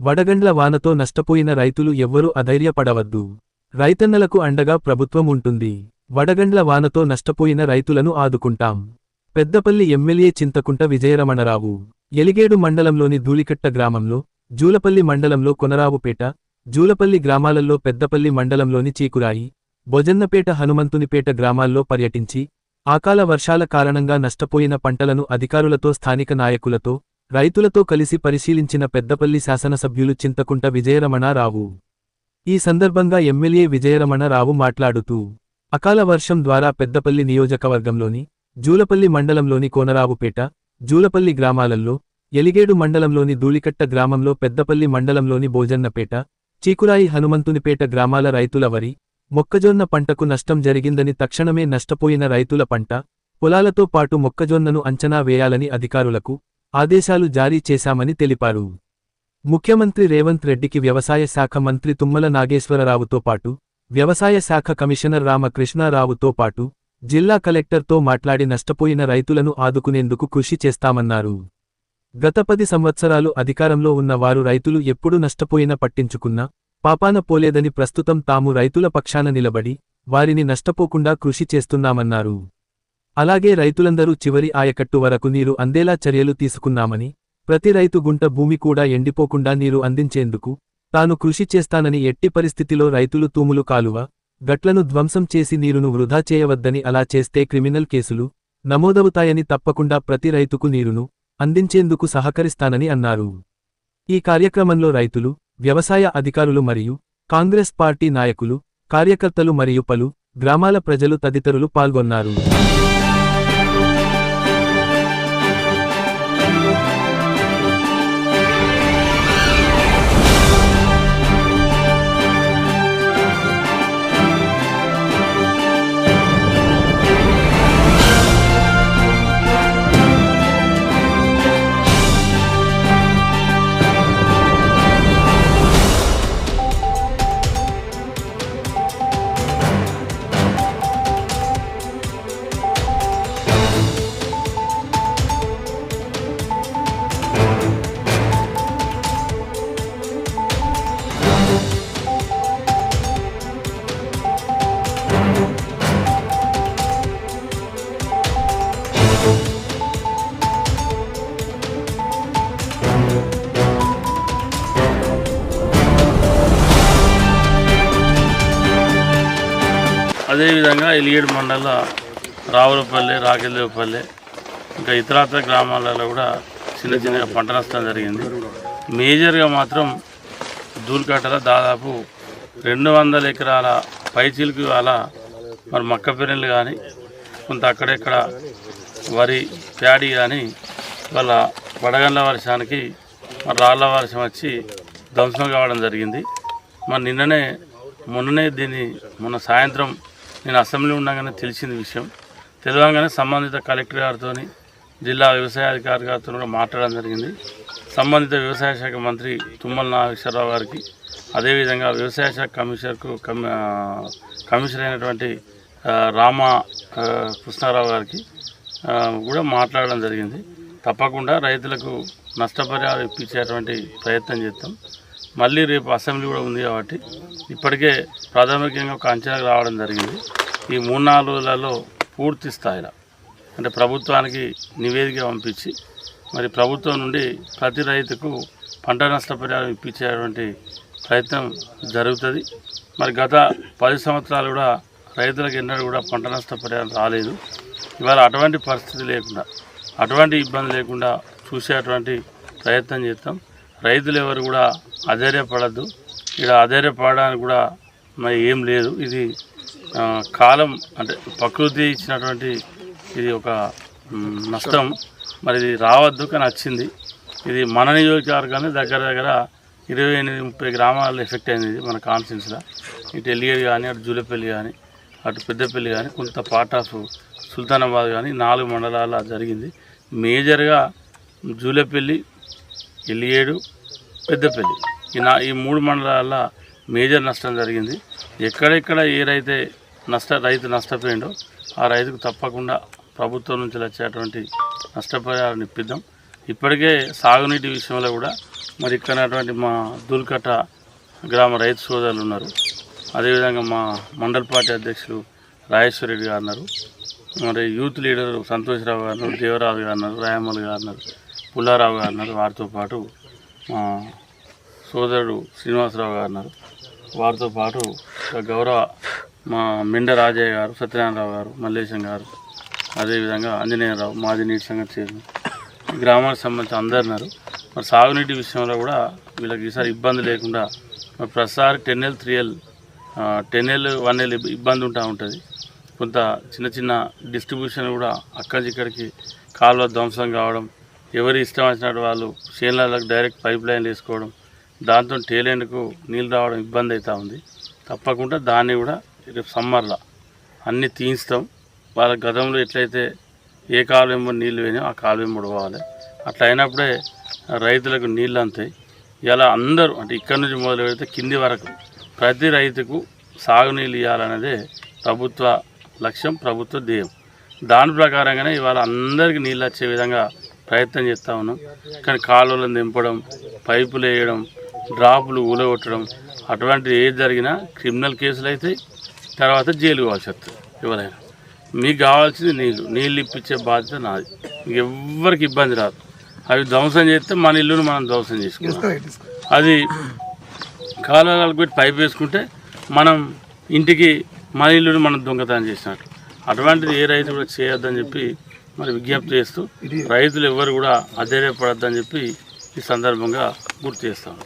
వడగండ్ల వానతో నష్టపోయిన రైతులు ఎవ్వరూ అధైర్యపడవద్దు. రైతన్నలకు అండగా ప్రభుత్వం ఉంటుంది. వడగండ్ల వానతో నష్టపోయిన రైతులను ఆదుకుంటాం. పెద్దపల్లి ఎమ్మెల్యే చింతకుంట విజయరమణరావు ఎలిగేడు మండలంలోని ధూళికట్ట గ్రామంలో జూలపల్లి మండలంలో కొనరావుపేట జూలపల్లి గ్రామాలలో పెద్దపల్లి మండలంలోని చీకురాయి బొజన్నపేట హనుమంతునిపేట గ్రామాల్లో పర్యటించి ఆకాల వర్షాల కారణంగా నష్టపోయిన పంటలను అధికారులతో స్థానిక నాయకులతో రైతులతో కలిసి పరిశీలించిన పెద్దపల్లి శాసనసభ్యులు చింతకుంట విజయరమణారావు. ఈ సందర్భంగా ఎమ్మెల్యే విజయరమణరావు మాట్లాడుతూ అకాల వర్షం ద్వారా పెద్దపల్లి నియోజకవర్గంలోని జూలపల్లి మండలంలోని కోనరావుపేట జూలపల్లి గ్రామాలలో ఎలిగేడు మండలంలోని ధూళికట్ట గ్రామంలో పెద్దపల్లి మండలంలోని భోజన్నపేట చీకురాయి హనుమంతునిపేట గ్రామాల రైతుల వరి మొక్కజొన్న పంటకు నష్టం జరిగిందని తక్షణమే నష్టపోయిన రైతుల పంట పొలాలతో పాటు మొక్కజొన్నను అంచనా వేయాలని అధికారులకు ఆదేశాలు జారీ చేశామని తెలిపారు. ముఖ్యమంత్రి రేవంత్ రెడ్డికి వ్యవసాయ శాఖ మంత్రి తుమ్మల నాగేశ్వరరావుతో పాటు వ్యవసాయ శాఖ కమిషనర్ రామకృష్ణారావుతో పాటు జిల్లా కలెక్టర్తో మాట్లాడి నష్టపోయిన రైతులను ఆదుకునేందుకు కృషి చేస్తామన్నారు. గత పది సంవత్సరాలు అధికారంలో ఉన్న వారు రైతులు ఎప్పుడు నష్టపోయినా పట్టించుకున్నా పాపాన పోలేదని ప్రస్తుతం తాము రైతుల పక్షాన నిలబడి వారిని నష్టపోకుండా కృషి చేస్తున్నామన్నారు. అలాగే రైతులందరూ చివరి ఆయకట్టు వరకు నీరు అందేలా చర్యలు తీసుకున్నామని ప్రతి రైతు గుంట భూమి కూడా ఎండిపోకుండా నీరు అందించేందుకు తాను కృషి చేస్తానని ఎట్టి పరిస్థితిలో రైతులు తూములు కాలువ గట్లను ధ్వంసం చేసి నీరును వృధా చేయవద్దని అలా చేస్తే క్రిమినల్ కేసులు నమోదవుతాయని తప్పకుండా ప్రతి రైతుకు నీరును అందించేందుకు సహకరిస్తానని అన్నారు. ఈ కార్యక్రమంలో రైతులు వ్యవసాయ అధికారులు మరియు కాంగ్రెస్ పార్టీ నాయకులు కార్యకర్తలు మరియు పలు గ్రామాల ప్రజలు తదితరులు పాల్గొన్నారు. అదేవిధంగా ఎలిగేడు మండల రావులపల్లి రాకెదేవపల్లి ఇంకా ఇతరత్ర గ్రామాలలో కూడా చిన్న చిన్న పంట నష్టం జరిగింది. మేజర్గా మాత్రం దూల్కట్టల దాదాపు రెండు వందల ఎకరాల పైచీలకు అలా మరి మక్క పెరెళ్ళు కానీ కొంత అక్కడెక్కడ వరి ప్యాడీ కానీ వాళ్ళ వడగండ్ల వర్షానికి మరి రాళ్ళ వర్షం వచ్చి ధ్వంసం కావడం జరిగింది. మరి నిన్ననే మొన్ననే దీన్ని మొన్న సాయంత్రం నేను అసెంబ్లీ ఉండగానే తెలిసింది విషయం. తెలియగానే సంబంధిత కలెక్టర్ గారితో జిల్లా వ్యవసాయ అధికారి గారితో కూడా మాట్లాడడం జరిగింది. సంబంధిత వ్యవసాయ శాఖ మంత్రి తుమ్మల నాగేశ్వరరావు గారికి అదేవిధంగా వ్యవసాయ శాఖ కమిషనర్కు కమి కమిషనర్ అయినటువంటి రామ కృష్ణారావు గారికి కూడా మాట్లాడడం జరిగింది. తప్పకుండా రైతులకు నష్టపరిహారం ఇప్పించేటువంటి ప్రయత్నం చేస్తాం మళ్ళీ రేపు అసెంబ్లీ కూడా ఉంది కాబట్టి ఇప్పటికే ప్రాథమికంగా ఒక అంచనాకు రావడం జరిగింది. ఈ మూడు నాలుగు రోజులలో పూర్తి స్థాయిలో అంటే ప్రభుత్వానికి నివేదిక పంపించి మరి ప్రభుత్వం నుండి ప్రతి రైతుకు పంట నష్టపరిహారం ఇప్పించేటువంటి ప్రయత్నం జరుగుతుంది. మరి గత పది సంవత్సరాలు కూడా రైతులకు ఎన్నడూ కూడా పంట నష్టపరిహారం రాలేదు. ఇవాళ అటువంటి పరిస్థితి లేకుండా అటువంటి ఇబ్బంది లేకుండా చూసేటువంటి ప్రయత్నం చేస్తాం. రైతులు ఎవరు కూడా అధైర్యపడద్దు ఇక్కడ అధైర్యపడడానికి కూడా మరి ఏం లేదు. ఇది కాలం అంటే ప్రకృతి ఇచ్చినటువంటి ఇది ఒక నష్టం. మరి ఇది రావద్దు కానీ వచ్చింది ఇది మన నియోజకవర్గాన్ని దగ్గర దగ్గర ఇరవై ఎనిమిది ముప్పై గ్రామాల్లో ఎఫెక్ట్ అయింది మన కాన్స్టిట్యూన్స్లో. ఇటు ఎలిగేడు కానీ అటు జూలపల్లి కానీ అటు పెద్దపల్లి కానీ కొంత పార్ట్ ఆఫ్ సుల్తానాబాద్ కానీ నాలుగు మండలాల జరిగింది. మేజర్గా జూలపల్లి ఎల్లిగేడు పెద్దపల్లి ఈ నా ఈ మూడు మండలాల మేజర్ నష్టం జరిగింది. ఎక్కడెక్కడ ఏ రైతే నష్ట రైతు నష్టపోయిండో ఆ రైతుకు తప్పకుండా ప్రభుత్వం నుంచి వచ్చేటువంటి నష్టపరిహారం ఇప్పిద్దాం. ఇప్పటికే సాగునీటి విషయంలో కూడా మరి ఇక్కడ మా దూల్కట్ట గ్రామ రైతు సోదరులు ఉన్నారు. అదేవిధంగా మా మండల పార్టీ అధ్యక్షులు రాజేశ్వర రెడ్డి గారు ఉన్నారు. మరి యూత్ లీడర్ సంతోష్రావు గారు దేవరాజు గారు ఉన్నారు రాయమల్ గారు ఉన్నారు పుల్లారావు గారు ఉన్నారు. వారితో పాటు మా సోదరుడు శ్రీనివాసరావు గారు ఉన్నారు. వారితో పాటు గౌరవ మా మెండ రాజయ్య గారు సత్యనారాయణరావు గారు మల్లేశం గారు అదేవిధంగా ఆంజనేయరావు మాది నీటి సంగతి చైర్మన్ గ్రామానికి సంబంధించి అందరు ఉన్నారు. మరి సాగునీటి విషయంలో కూడా వీళ్ళకి ఈసారి ఇబ్బంది లేకుండా మరి ప్రతిసారి ten L three L ten L one L ఇబ్బంది ఉంటా ఉంటుంది. కొంత చిన్న చిన్న డిస్ట్రిబ్యూషన్ కూడా అక్కడికి ఇక్కడికి కాలువ ధ్వంసం కావడం ఎవరి ఇష్టం వచ్చినట్టు వాళ్ళు చేనులకు డైరెక్ట్ పైప్ లైన్ వేసుకోవడం దాంతో టేలెండ్కు నీళ్ళు రావడం ఇబ్బంది అవుతూ ఉంది. తప్పకుండా దాన్ని కూడా రేపు సమ్మర్లో అన్నీ తీయిస్తాం వాళ్ళ గతంలో ఎట్లయితే ఏ కాలువ నీళ్ళు వేయో ఆ కాలువ పోవాలి. అట్లా అయినప్పుడే రైతులకు నీళ్ళు అంతాయి. ఇలా అందరూ అంటే ఇక్కడ నుంచి మొదలు పెడితే కింది వరకు ప్రతి రైతుకు సాగునీళ్ళు ఇవ్వాలనేదే ప్రభుత్వ లక్ష్యం ప్రభుత్వ ధ్యేయం. దాని ప్రకారంగానే ఇవాళ అందరికీ నీళ్ళు వచ్చే విధంగా ప్రయత్నం చేస్తూ ఉన్నాం. కానీ కాలువలను దింపడం పైపులు వేయడం డ్రాపులు ఊలగొట్టడం అటువంటిది ఏది జరిగినా క్రిమినల్ కేసులు అయితే తర్వాత జైలు కావాల్సి వస్తుంది ఎవరైనా. మీకు కావాల్సింది నీళ్ళు. నీళ్ళు ఇప్పించే బాధ్యత నాది. ఎవ్వరికి ఇబ్బంది రాదు. అవి ధ్వంసం చేస్తే మన ఇల్లును మనం ధ్వంసం చేసుకుంటాం. అది కాలువలకు పెట్టి పైప్ వేసుకుంటే మనం ఇంటికి మన ఇల్లుని మనం దొంగతనం చేసినట్టు. అటువంటిది ఏ రైతు కూడా చేయొద్దని చెప్పి మరి విజ్ఞప్తి చేస్తూ రైతులు ఎవరు కూడా అధైర్యపడొద్దని చెప్పి ఈ సందర్భంగా గుర్తు చేస్తాను.